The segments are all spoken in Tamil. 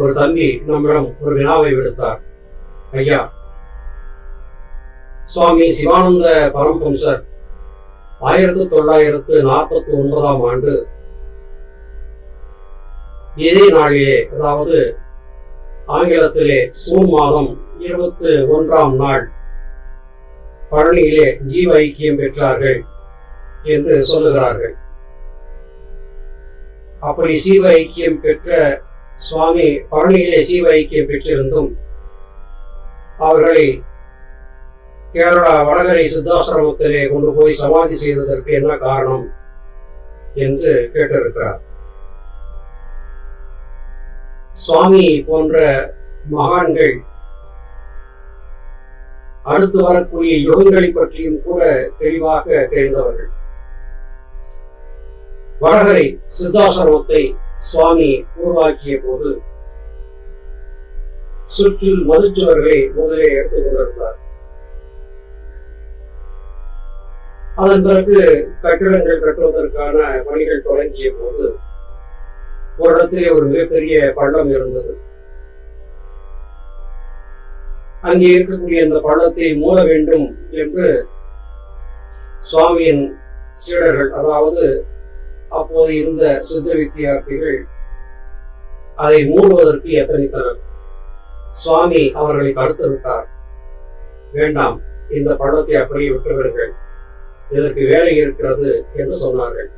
ஒரு தம்பி நம்மிடம் ஒரு வினாவை விடுத்தார். ஐயா சுவாமி சிவானந்த பரமஹம்சர் ஆயிரத்தி தொள்ளாயிரத்து நாற்பத்தி ஒன்பதாம் ஆண்டு இதே நாளிலே அதாவது ஆங்கிலத்திலே சூன் மாதம் இருபத்தி ஒன்றாம் நாள் பழனியிலே ஜீவ ஐக்கியம் பெற்றார்கள் என்று சொல்லுகிறார்கள். அப்படி சீவ ஐக்கியம் பெற்ற சுவாமி பழனியிலே சீவ ஐக்கியம் பெற்றிருந்தும் அவர்களை கேரளா வடகரை சித்தாசிரமத்திலே கொண்டு போய் சமாதி செய்ததற்கு என்ன காரணம் என்று கேட்டிருக்கிறார். சுவாமி போன்ற மகான்கள் அடுத்து வரக்கூடிய யுகங்களை பற்றியும் கூட தெளிவாக தெரிந்தவர்கள். வடகரை சித்தாசிரமத்தை சுவாமி உருவாக்கிய போது சுற்றில் மதுச்சுவர்களை முதலே எடுத்துக் கொண்டிருந்தார். அதன் பிறகு கட்டிடங்கள் கட்டுவதற்கான பணிகள் தொடங்கிய போது ஒரு இடத்திலே ஒரு மிகப்பெரிய பள்ளம் இருந்தது. அங்கே இருக்கக்கூடிய அந்த பள்ளத்தை மூட வேண்டும் என்று சுவாமியின் சீடர்கள் அதாவது அப்போது இருந்த சித்த வித்தியார்த்திகள் அதை மூடுவதற்கு எத்தனித்தனர். சுவாமி அவர்களை தடுத்து விட்டார். வேண்டாம் இந்த படத்தை அப்படியே விட்டுவிடுங்கள். இதற்கு வேலை இருக்கிறது என்று சொன்னார்கள்.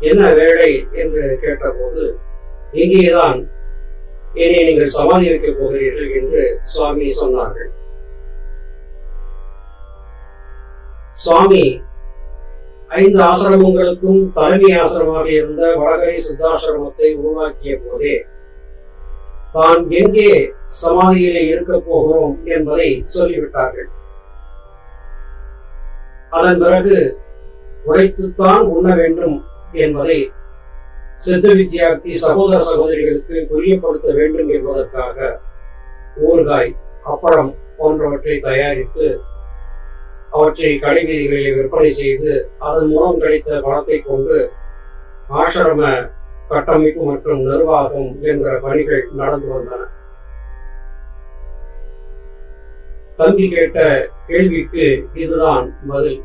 என்ன வேலை என்று கேட்டபோது இங்கேதான் என்னை நீங்கள் சமாதி வைக்கப் போகிறீர்கள் என்று சுவாமி சொன்னார்கள். சுவாமி ஐந்து ஆசிரமங்களுக்கும் தலைமை ஆசிரமமாக இருந்த வடகரை சித்தாசிரமத்தை உருவாக்கிய போதே தான் எங்கே சமாதியிலே இருக்க போகிறோம் என்பதை சொல்லிவிட்டார்கள். அதன் பிறகு உழைத்துத்தான் உண்ண வேண்டும் என்பதை சித்த வித்யார்த்தி சகோதர சகோதரிகளுக்கு புரியப்படுத்த வேண்டும் என்பதற்காக ஊறுகாய் அப்பளம் போன்றவற்றை தயாரித்து அவற்றை கடை வீதிகளில் விற்பனை செய்து அதன் மூலம் கிடைத்த பணத்தை கொண்டு ஆசிரம கட்டமைப்பு மற்றும் நிர்வாகம் என்கிற பணிகள் நடந்து வந்தன. தம்பி கேட்ட கேள்விக்கு இதுதான் பதில்.